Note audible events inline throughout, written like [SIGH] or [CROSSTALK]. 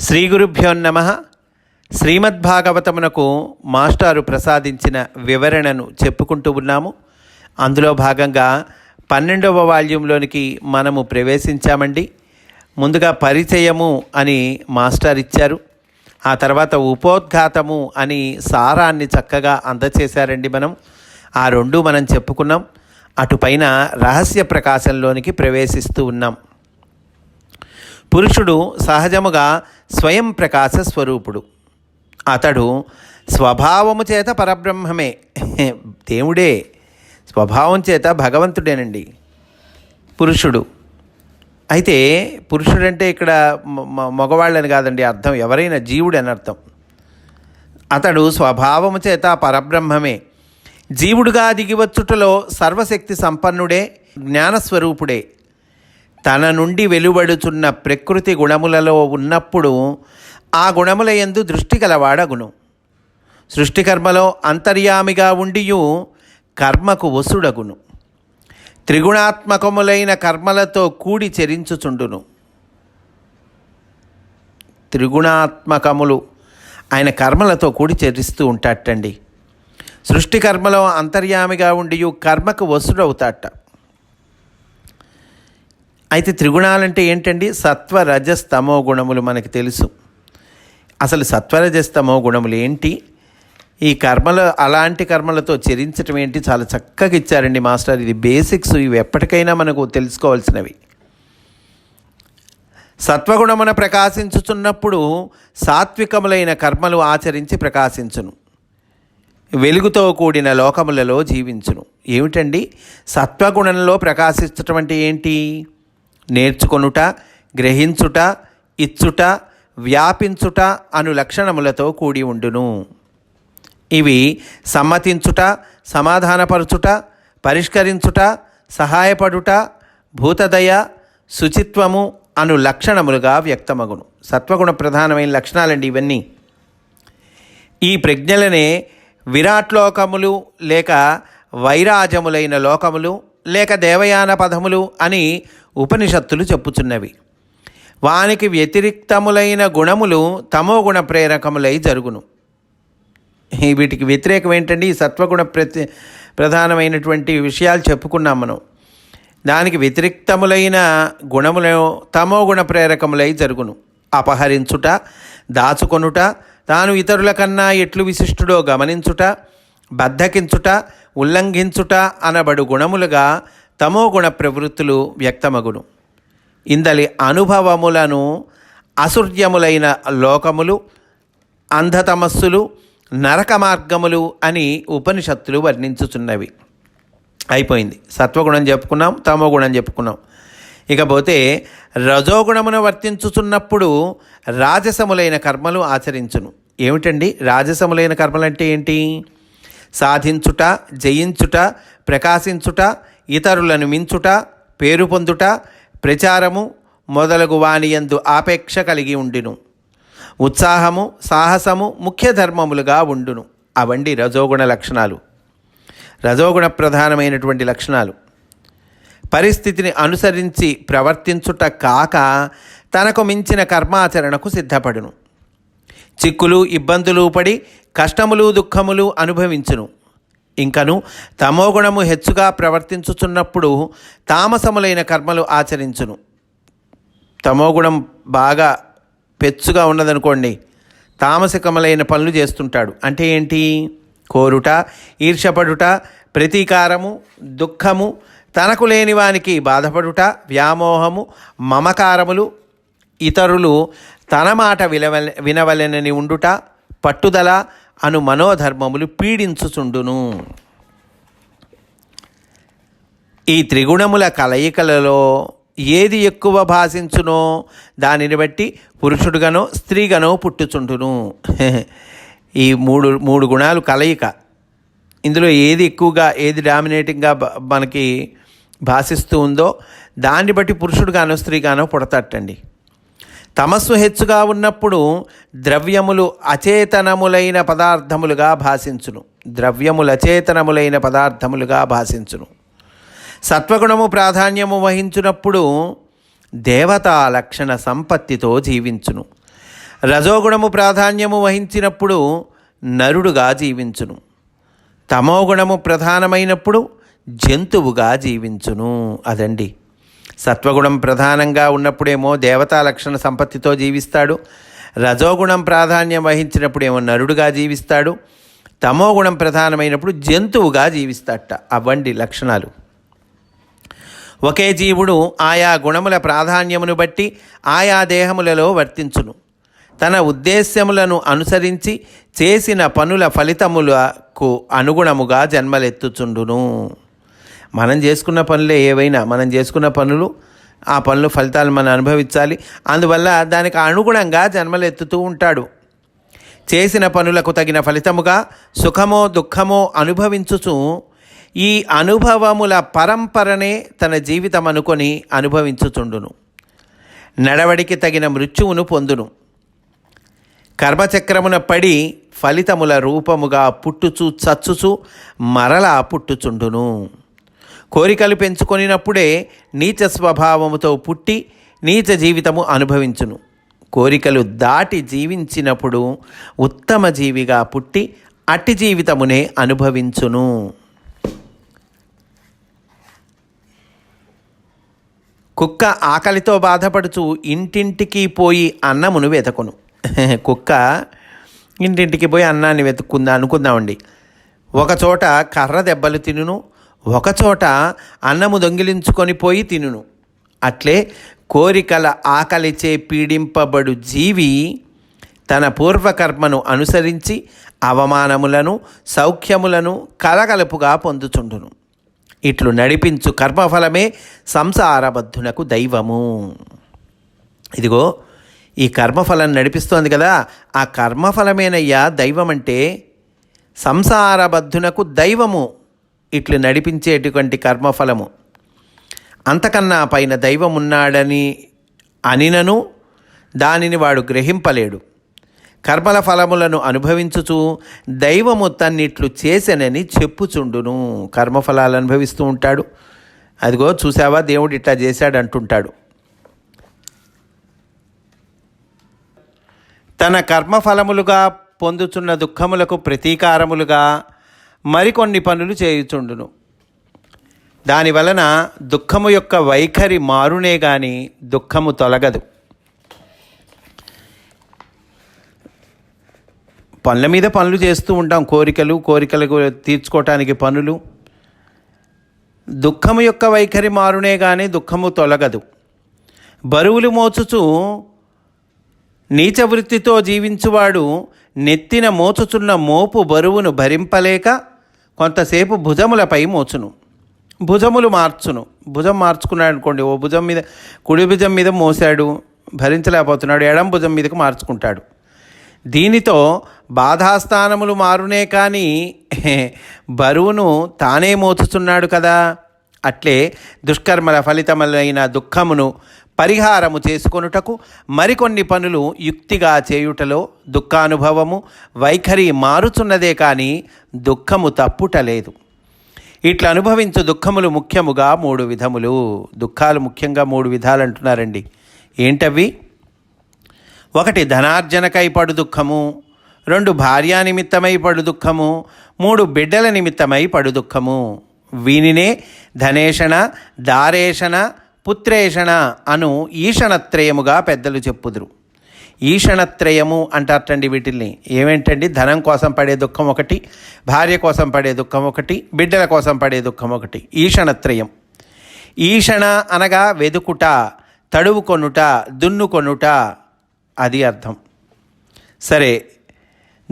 శ్రీ గురుభ్యో నమ. శ్రీమద్భాగవతమునకు మాస్టారు ప్రసాదించిన వివరణను చెప్పుకుంటూ ఉన్నాము. అందులో భాగంగా పన్నెండవ వాల్యూంలోనికి మనము ప్రవేశించామండి. ముందుగా పరిచయము అని మాస్టర్ ఇచ్చారు ఆ తర్వాత ఉపోద్ఘాతము అని సారాన్ని చక్కగా అందచేశారండి మనం. ఆ రెండు మనం చెప్పుకున్నాం. అటుపైన రహస్య ప్రకాశంలోనికి ప్రవేశిస్తూ ఉన్నాం. పురుషుడు సహజముగా స్వయం ప్రకాశ స్వరూపుడు. అతడు స్వభావము చేత పరబ్రహ్మమే. [LAUGHS] దేవుడే స్వభావం చేత భగవంతుడేనండి. పురుషుడు. అయితే పురుషుడంటే ఇక్కడ మగవాళ్ళని కాదండి అర్థం ఎవరైనా జీవుడు అని అర్థం. అతడు స్వభావము చేత పరబ్రహ్మమే. జీవుడుగా దిగివచ్చుటలో సర్వశక్తి సంపన్నుడే జ్ఞానస్వరూపుడే. తన నుండి వెలువడుచున్న ప్రకృతి గుణములలో ఉన్నప్పుడు ఆ గుణముల యందు దృష్టి గలవాడగును. సృష్టికర్మలో అంతర్యామిగా ఉండియు కర్మకు వసుడగును. త్రిగుణాత్మకములైన కర్మలతో కూడి చెరించుచుండును. త్రిగుణాత్మకములు ఆయన కర్మలతో కూడి చరిస్తూ ఉంటాటండి. సృష్టి కర్మలో అంతర్యామిగా ఉండియు కర్మకు వసుడవుతాట. అయితే త్రిగుణాలంటే ఏంటండి? సత్వ రజస్ తమో గుణములు మనకి తెలుసు. అసలు సత్వరజస్ తమో గుణములు ఏంటి? ఈ కర్మలు అలాంటి కర్మలతో చరించటం ఏంటి? చాలా చక్కగా ఇచ్చారండి మాస్టర్. ఇది బేసిక్స్. ఇవి ఎప్పటికైనా మనకు తెలుసుకోవాల్సినవి. సత్వగుణమున ప్రకాశించుచున్నప్పుడు సాత్వికములైన కర్మలు ఆచరించి ప్రకాశించును. వెలుగుతో కూడిన లోకములలో జీవించును. ఏమిటండి? సత్వగుణంలో ప్రకాశించటం అంటే ఏంటి? నేర్చుకొనుట గ్రహించుట ఇచ్చుట వ్యాపించుట అను లక్షణములతో కూడి ఉండును. ఇవి సమ్మతించుట సమాధానపరచుట పరిష్కరించుట సహాయపడుట భూతదయ శుచిత్వము అను లక్షణములుగా వ్యక్తమగును. సత్వగుణ ప్రధానమైన లక్షణాలండి ఇవన్నీ. ఈ ప్రజ్ఞలనే విరాట్ లోకములు లేక వైరాజములైన లోకములు లేక దేవయాన పదములు అని ఉపనిషత్తులు చెప్పుచున్నవి. వానికి వ్యతిరిక్తములైన గుణములు తమో గుణ ప్రేరకములై జరుగును. వీటికి వ్యతిరేకం ఏంటండి? ఈ సత్వగుణ ప్రతి ప్రధానమైనటువంటి విషయాలు చెప్పుకున్నాం మనం. దానికి వ్యతిరిక్తములైన గుణములు తమో గుణ ప్రేరకములై జరుగును. అపహరించుట దాచుకొనుట తాను ఇతరుల కన్నా ఎట్లు విశిష్టుడో గమనించుట బద్ధకించుట ఉల్లంఘించుట అనబడు గుణములుగా తమో గుణ ప్రవృత్తులు వ్యక్తమగును. ఇందలి అనుభవములను అసూర్యములైన లోకములు అంధతమస్సులు నరక మార్గములు అని ఉపనిషత్తులు వర్ణించుచున్నవి. అయిపోయింది. సత్వగుణం చెప్పుకున్నాం తమో గుణం చెప్పుకున్నాం. ఇకపోతే రజోగుణమును వర్తించుచున్నప్పుడు రాజసములైన కర్మలు ఆచరించును. ఏమిటండి? రాజసములైన కర్మలు అంటే ఏంటి? సాధించుట జయించుట ప్రకాశించుట ఇతరులను మించుట పేరు పొందుట ప్రచారము మొదలగు వానియందు ఆపేక్ష కలిగి ఉండును. ఉత్సాహము సాహసము ముఖ్య ధర్మములుగా ఉండును. అవండి రజోగుణ లక్షణాలు. రజోగుణ ప్రధానమైనటువంటి లక్షణాలు. పరిస్థితిని అనుసరించి ప్రవర్తించుట కాక తనకు మించిన కర్మాచరణకు సిద్ధపడును. చిక్కులు ఇబ్బందులు పడి కష్టములు దుఃఖములు అనుభవించును. ఇంకను తమోగుణము హెచ్చుగా ప్రవర్తించుచున్నప్పుడు తామసములైన కర్మలు ఆచరించును. తమోగుణం బాగా పెచ్చుగా ఉన్నదనుకోండి తామసికములైన పనులు చేస్తుంటాడు. అంటే ఏంటి? కోరుట ఈర్షపడుట ప్రతీకారము దుఃఖము తనకు లేని వానికి బాధపడుట వ్యామోహము మమకారములు ఇతరులు తన మాట విలవల వినవలెనని ఉండుట పట్టుదల అను మనోధర్మములు పీడించుచుండును. ఈ త్రిగుణముల కలయికలలో ఏది ఎక్కువ భాషించునో దానిని బట్టి పురుషుడుగానో స్త్రీగానో పుట్టుచుంటును ఈ మూడు మూడు గుణాలు కలయిక. ఇందులో ఏది ఎక్కువగా ఏది డామినేటింగ్గా మనకి భాషిస్తూ ఉందో దాన్ని బట్టి పురుషుడుగానో స్త్రీగానో పుడతట్టండి తమస్సు హెచ్చుగా ఉన్నప్పుడు ద్రవ్యములు అచేతనములైన పదార్థములుగా భాషించును. ద్రవ్యములు అచేతనములైన పదార్థములుగా భాషించును. సత్వగుణము ప్రాధాన్యము వహించినప్పుడు దేవతా లక్షణ సంపత్తితో జీవించును. రజోగుణము ప్రాధాన్యము వహించినప్పుడు నరుడుగా జీవించును. తమోగుణము ప్రధానమైనప్పుడు జంతువుగా జీవించును. అదండి. సత్వగుణం ప్రధానంగా ఉన్నప్పుడేమో దేవతా లక్షణ సంపత్తితో జీవిస్తాడు. రజోగుణం ప్రాధాన్యం వహించినప్పుడేమో నరుడుగా జీవిస్తాడు. తమోగుణం ప్రధానమైనప్పుడు జంతువుగా జీవిస్తాట అవ్వండి లక్షణాలు. ఒకే జీవుడు ఆయా గుణముల ప్రాధాన్యమును బట్టి ఆయా దేహములలో వర్తించును. తన ఉద్దేశ్యములను అనుసరించి చేసిన పనుల ఫలితములకు అనుగుణముగా జన్మలెత్తుచుండును. మనం చేసుకున్న పనులే ఏవైనా మనం చేసుకున్న పనులు ఆ పనులు ఫలితాలు మనం అనుభవించాలి. అందువల్ల దానికి అనుగుణంగా జన్మలెత్తుతూ ఉంటాడు. చేసిన పనులకు తగిన ఫలితముగా సుఖమో దుఃఖమో అనుభవించుచు ఈ అనుభవముల పరంపరనే తన జీవితం అనుకొని అనుభవించుచుండును. నడవడికి తగిన మృత్యువును పొందును. కర్మచక్రమున పడి ఫలితముల రూపముగా పుట్టుచు చచ్చుచు మరలా పుట్టుచుండును. కోరికలు పెంచుకొనినప్పుడే నీచ స్వభావముతో పుట్టి నీచ జీవితము అనుభవించును. కోరికలు దాటి జీవించినప్పుడు ఉత్తమ జీవిగా పుట్టి అట్టి జీవితమునే అనుభవించును. కుక్క ఆకలితో బాధపడుచు ఇంటింటికి పోయి అన్నమును వెతకును. [LAUGHS] కుక్క ఇంటింటికి పోయి అన్నాన్ని వెతుక్కుందా అనుకుందామండి. ఒకచోట కర్ర దెబ్బలు తినును ఒకచోట అన్నము దొంగిలించుకొని పోయి తినును. అట్లే కోరికల ఆకలిచే పీడింపబడు జీవి తన పూర్వకర్మను అనుసరించి అవమానములను సౌఖ్యములను కలగలుపుగా పొందుచుండును. ఇట్లు నడిపించు కర్మఫలమే సంసారబద్ధునకు దైవము. ఇదిగో ఈ కర్మఫలం నడిపిస్తోంది కదా. ఆ కర్మఫలమేనయ్యా దైవం అంటే సంసారబద్ధునకు దైవము. ఇట్లు నడిపించేటువంటి కర్మఫలము. అంతకన్నా పైన దైవం ఉన్నాడని అనినను దానిని వాడు గ్రహింపలేడు. కర్మల ఫలములను అనుభవించుచు దైవము తన్నిట్లు చేసెనని చెప్పుచుండును. కర్మఫలాలు అనుభవిస్తూ ఉంటాడు. అదిగో చూసావా దేవుడు ఇట్లా చేశాడు అంటుంటాడు తన కర్మఫలములుగా పొందుచున్న దుఃఖములకు ప్రతీకారములుగా మరికొన్ని పనులు చేయుచుండును. దానివలన దుఃఖము యొక్క వైఖరి మారునే గాని దుఃఖము తొలగదు. పనుల మీద పనులు చేస్తూ ఉంటాం. కోరికలు కోరికలు తీర్చుకోవటానికి పనులు. దుఃఖము యొక్క వైఖరి మారునే కానీ దుఃఖము తొలగదు. బరువులు మోచుచు నీచ వృత్తితో జీవించువాడు నెత్తిన మోచుచున్న మోపు బరువును భరింపలేక కొంతసేపు భుజములపై మోచును. భుజములు మార్చును. భుజం మార్చుకున్నాడు అనుకోండి ఓ భుజం మీద కుడి భుజం మీద మోసాడు భరించలేకపోతున్నాడు ఎడం భుజం మీదకు మార్చుకుంటాడు. దీనితో బాధాస్థానములు మారునే కానీ బరువును తానే మోచుచున్నాడు కదా. అట్లే దుష్కర్మల ఫలితములైన దుఃఖమును పరిహారము చేసుకొనుటకు మరికొన్ని పనులు యుక్తిగా చేయుటలో దుఃఖానుభవము వైఖరి మారుచున్నదే కానీ దుఃఖము తప్పుటలేదు. ఇట్లా అనుభవించు దుఃఖములు ముఖ్యముగా మూడు విధములు. దుఃఖాలు ముఖ్యంగా మూడు విధాలు అంటున్నారండి ఏంటవి? ఒకటి ధనార్జనకై పడు దుఃఖము. రెండు భార్యా నిమిత్తమై పడు దుఃఖము. మూడు బిడ్డల నిమిత్తమై పడు దుఃఖము. వీనినే ధనేషణ దారేషణ పుత్రేషణ అను ఈషణత్రయముగా పెద్దలు చెప్పుదురు. ఈషణత్రయము అంటారటండి వీటిల్ని. ఏమేంటండి? ధనం కోసం పడే దుఃఖం ఒకటి భార్య కోసం పడే దుఃఖం ఒకటి బిడ్డల కోసం పడే దుఃఖం ఒకటి. ఈషణత్రయం. ఈషణ అనగా వెదుకుట తడువు కొనుట దున్ను కొనుట అది అర్థం. సరే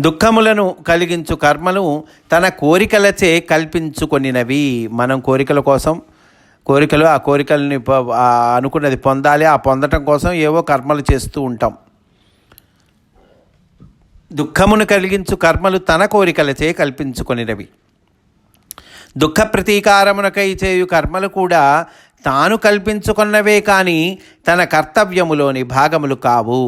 దుఃఖములను కలిగించు కర్మలు తన కోరికలచే కల్పించుకొనినవి. మనం కోరికల కోసం కోరికలు ఆ కోరికల్ని అనుకున్నది పొందాలి. ఆ పొందటం కోసం ఏవో కర్మలు చేస్తూ ఉంటాం. దుఃఖమును కలిగించు కర్మలు తన కోరికలచే కల్పించుకొనినవి దుఃఖ ప్రతీకారమునకై చేయు కర్మలు కూడా తాను కల్పించుకున్నవే కానీ తన కర్తవ్యములోని భాగములు కావు.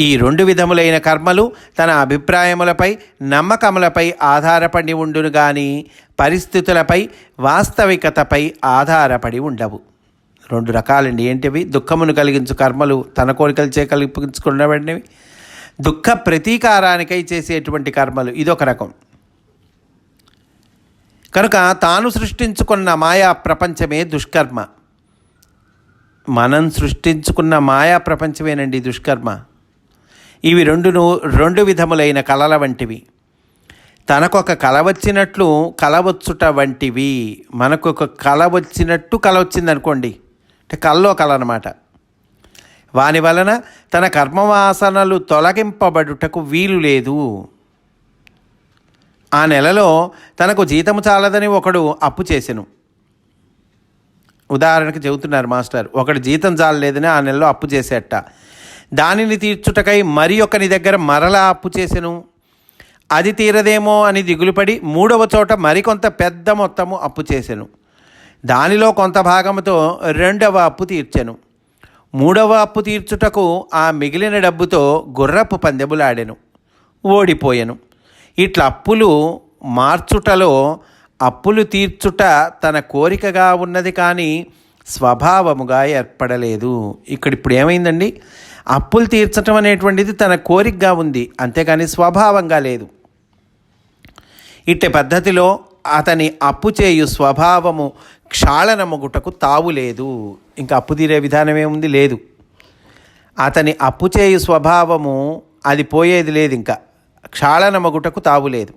ఈ రెండు విధములైన కర్మలు తన అభిప్రాయములపై నమ్మకములపై ఆధారపడి ఉండును గాని పరిస్థితులపై వాస్తవికతపై ఆధారపడి ఉండవు. రెండు రకాలండి. ఏంటివి? దుఃఖమును కలిగించు కర్మలు తన కోరికలు చే కలిగించుకున్నవంటివి దుఃఖ ప్రతీకారానికై చేసేటువంటి కర్మలు. ఇదొక రకం. కనుక తాను సృష్టించుకున్న మాయా ప్రపంచమే దుష్కర్మ. మనం సృష్టించుకున్న మాయా ప్రపంచమేనండి దుష్కర్మ. ఇవి రెండును రెండు విధములైన కళల వంటివి. తనకొక కళ వచ్చినట్లు కళ వచ్చుట వంటివి. మనకొక కళ వచ్చినట్టు కళ వచ్చిందనుకోండి అంటే కళ్ళో కళ అనమాట వాని వలన తన కర్మవాసనలు తొలగింపబడుటకు వీలు లేదు. ఆ నెలలో తనకు జీతము చాలదని ఒకడు అప్పు చేసెను. ఉదాహరణకు చెబుతున్నారు మాస్టర్ ఒకడు జీతం చాలలేదని ఆ నెలలో అప్పు చేసేట. దానిని తీర్చుటకై మరి ఒకని దగ్గర మరలా అప్పు చేసెను. అది తీరదేమో అని దిగులుపడి మూడవ చోట మరికొంత పెద్ద మొత్తము అప్పు చేసెను. దానిలో కొంత భాగముతో రెండవ అప్పు తీర్చెను. మూడవ అప్పు తీర్చుటకు ఆ మిగిలిన డబ్బుతో గుర్రపు పందెములాడెను. ఓడిపోయెను. ఇట్లా అప్పులు మార్చుటలో అప్పులు తీర్చుట తన కోరికగా ఉన్నది కానీ స్వభావముగా ఏర్పడలేదు. ఇక్కడ ఇప్పుడు ఏమైందండి? అప్పులు తీర్చటం అనేటువంటిది తన కోరికగా ఉంది అంతేకాని స్వభావంగా లేదు. ఇట్టి పద్ధతిలో అతని అప్పు చేయు స్వభావము క్షాళనముగుటకు తావు లేదు. ఇంకా అప్పు తీరే విధానమేముంది లేదు. అతని అప్పు చేయు స్వభావము అది పోయేది లేదు ఇంకా. క్షాళనమగుటకు తావు లేదు.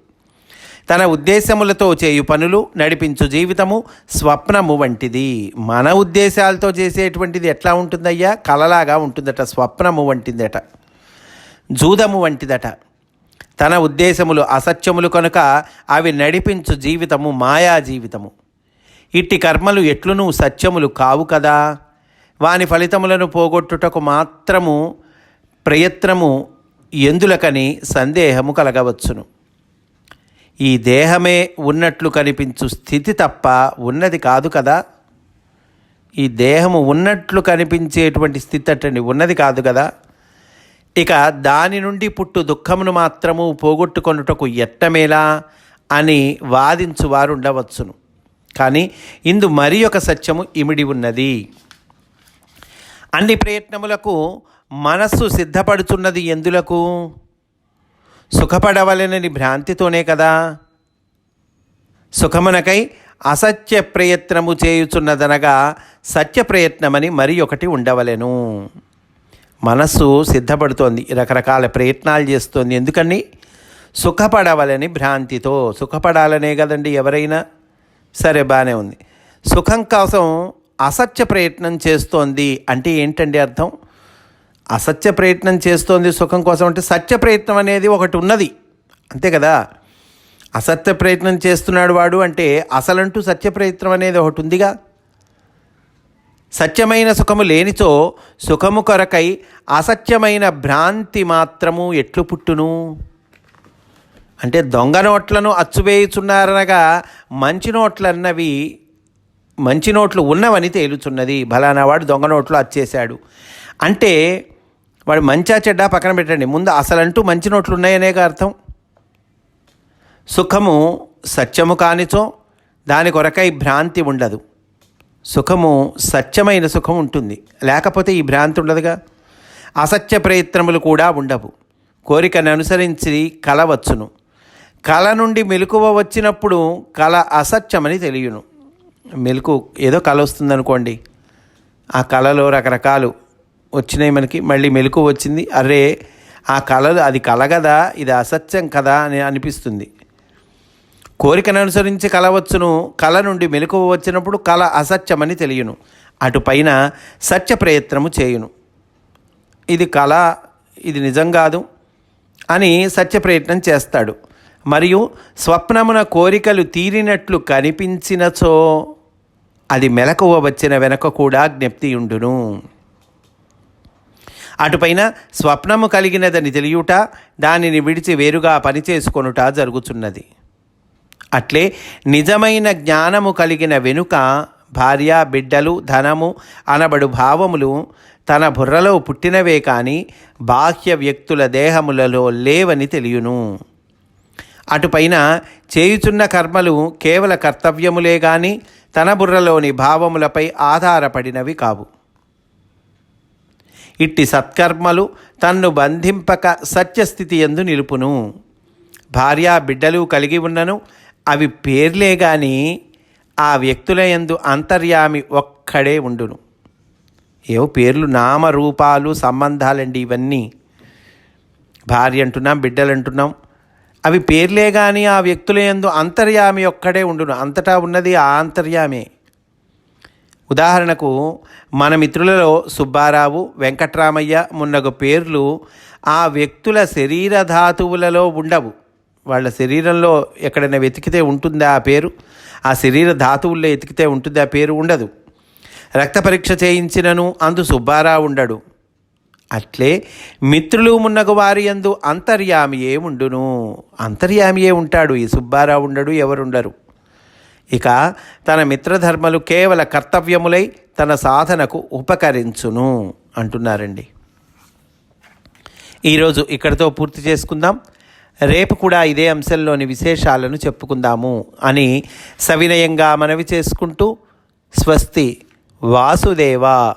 తన ఉద్దేశములతో చేయు పనులు నడిపించు జీవితము స్వప్నము వంటిది. మన ఉద్దేశాలతో చేసేటువంటిది ఎట్లా ఉంటుందయ్యా? కలలాగా ఉంటుందట స్వప్నము వంటిదట జూదము వంటిదట. తన ఉద్దేశములు అసత్యములు కనుక అవి నడిపించు జీవితము మాయా జీవితము. ఇట్టి కర్మలు ఎట్లునూ సత్యములు కావు కదా. వాని ఫలితములను పోగొట్టుటకు మాత్రము ప్రయత్నము ఎందులకని సందేహము కలగవచ్చును. ఈ దేహమే ఉన్నట్లు కనిపించు స్థితి తప్ప ఉన్నది కాదు కదా. ఈ దేహము ఉన్నట్లు కనిపించేటువంటి స్థితి అటండి ఉన్నది కాదు కదా. ఇక దాని నుండి పుట్టు దుఃఖమును మాత్రము పోగొట్టుకొనుటకు ఎట్టమేలా అని వాదించువారు ఉండవచ్చును కానీ ఇందు మరి ఒక సత్యము ఇమిడి ఉన్నది. అన్ని ప్రయత్నములకు మనస్సు సిద్ధపడుచున్నది ఎందులకు? సుఖపడవలనని భ్రాంతితోనే కదా. సుఖమునకై అసత్య ప్రయత్నము చేయుచున్నదనగా సత్య ప్రయత్నమని మరి ఒకటి ఉండవలెను. మనస్సు సిద్ధపడుతోంది రకరకాల ప్రయత్నాలు చేస్తోంది. ఎందుకని? సుఖపడవలని భ్రాంతితో. సుఖపడాలనే కదండి ఎవరైనా? సరే బాగానే ఉంది. సుఖం కోసం అసత్య ప్రయత్నం చేస్తోంది అంటే ఏంటండి అర్థం? అసత్య ప్రయత్నం చేస్తోంది సుఖం కోసం అంటే సత్య ప్రయత్నం అనేది ఒకటి ఉన్నది. అంతే కదా? అసత్య ప్రయత్నం చేస్తున్నాడు వాడు అంటే అసలంటూ సత్య ప్రయత్నం అనేది ఒకటి ఉందిగా. సత్యమైన సుఖము లేనిచో సుఖము కొరకై అసత్యమైన భ్రాంతి మాత్రము ఎట్లు పుట్టును? అంటే దొంగ నోట్లను అచ్చువేయుచున్నారనగా మంచి నోట్లన్నవి మంచి నోట్లు ఉన్నవని తేలుచున్నది. బలానా వాడు దొంగ నోట్లు అచ్చేశాడు. అంటే వాడు మంచా చెడ్డా పక్కన పెట్టండి. ముందు అసలంటూ మంచి నోట్లు ఉన్నాయనేగా అర్థం. సుఖము సత్యము కానిచో దాని కొరకై భ్రాంతి ఉండదు. సుఖము సత్యమైన సుఖం ఉంటుంది. లేకపోతే ఈ భ్రాంతి ఉండదుగా. అసత్య ప్రయత్నములు కూడా ఉండవు. కోరికను అనుసరించి కల వచ్చును. కళ నుండి మెలకువ వచ్చినప్పుడు కళ అసత్యమని తెలియను. మెలకు ఏదో కళ వస్తుందనుకోండి. ఆ కళలో రకరకాలు వచ్చినాయి మనకి మళ్ళీ మెలకు వచ్చింది. అరే ఆ కళలు అది కళ కదా ఇది అసత్యం కదా అని అనిపిస్తుంది. కోరికను అనుసరించి కళ వచ్చును కళ నుండి మెలకువ వచ్చినప్పుడు కళ అసత్యమని తెలియను. అటుపైన సత్య ప్రయత్నము చేయును. ఇది కళ ఇది నిజం కాదు అని సత్య ప్రయత్నం చేస్తాడు. మరియు స్వప్నమున కోరికలు తీరినట్లు కనిపించినచో అది మెలకువ వచ్చిన వెనక కూడా జ్ఞప్తి ఉండును. అటుపైన స్వప్నము కలిగినదని తెలియుట దానిని విడిచి వేరుగా పనిచేసుకొనుట జరుగుతున్నది అట్లే నిజమైన జ్ఞానము కలిగిన వెనుక భార్య బిడ్డలు ధనము అనబడు భావములు తన బుర్రలో పుట్టినవే కాని బాహ్య వ్యక్తుల దేహములలో లేవని తెలియను. అటుపైన చేయుచున్న కర్మలు కేవల కర్తవ్యములే గాని తన బుర్రలోని భావములపై ఆధారపడినవి కావు. ఇట్టి సత్కర్మలు తన్ను బంధింపక సత్యస్థితి ఎందు నిలుపును. భార్య బిడ్డలు కలిగి ఉన్నను అవి పేర్లే గాని ఆ వ్యక్తుల యందు అంతర్యామి ఒక్కడే ఉండును. ఏవో పేర్లు నామరూపాలు సంబంధాలండి ఇవన్నీ. భార్య అంటున్నాం బిడ్డలు అంటున్నాం. అవి పేర్లే కానీ ఆ వ్యక్తుల యందు అంతర్యామి ఒక్కడే ఉండును. అంతటా ఉన్నది ఆ అంతర్యామే. ఉదాహరణకు మన మిత్రులలో సుబ్బారావు వెంకట్రామయ్య మున్నగు పేర్లు ఆ వ్యక్తుల శరీర ధాతువులలో ఉండవు. వాళ్ళ శరీరంలో ఎక్కడైనా వెతికితే ఉంటుందా ఆ పేరు? ఆ శరీర ధాతువుల్లో వెతికితే ఉంటుంది ఆ పేరు? ఉండదు. రక్త పరీక్ష చేయించినను అందు సుబ్బారావు ఉండడు. అట్లే మిత్రులు మున్నగు వారి యందు అంతర్యామియే ఉండును. అంతర్యామియే ఉంటాడు. ఈ సుబ్బారావు ఉండడు ఎవరుండరు ఇక తన మిత్రధర్మలు కేవల కర్తవ్యములై తన సాధనకు ఉపకరించును అంటున్నారండి. ఈరోజు ఇక్కడితో పూర్తి చేసుకుందాం. రేపు కూడా ఇదే అంశంలోని విశేషాలను చెప్పుకుందాము అని సవినయంగా మనవి చేసుకుంటూ స్వస్తి వాసుదేవ.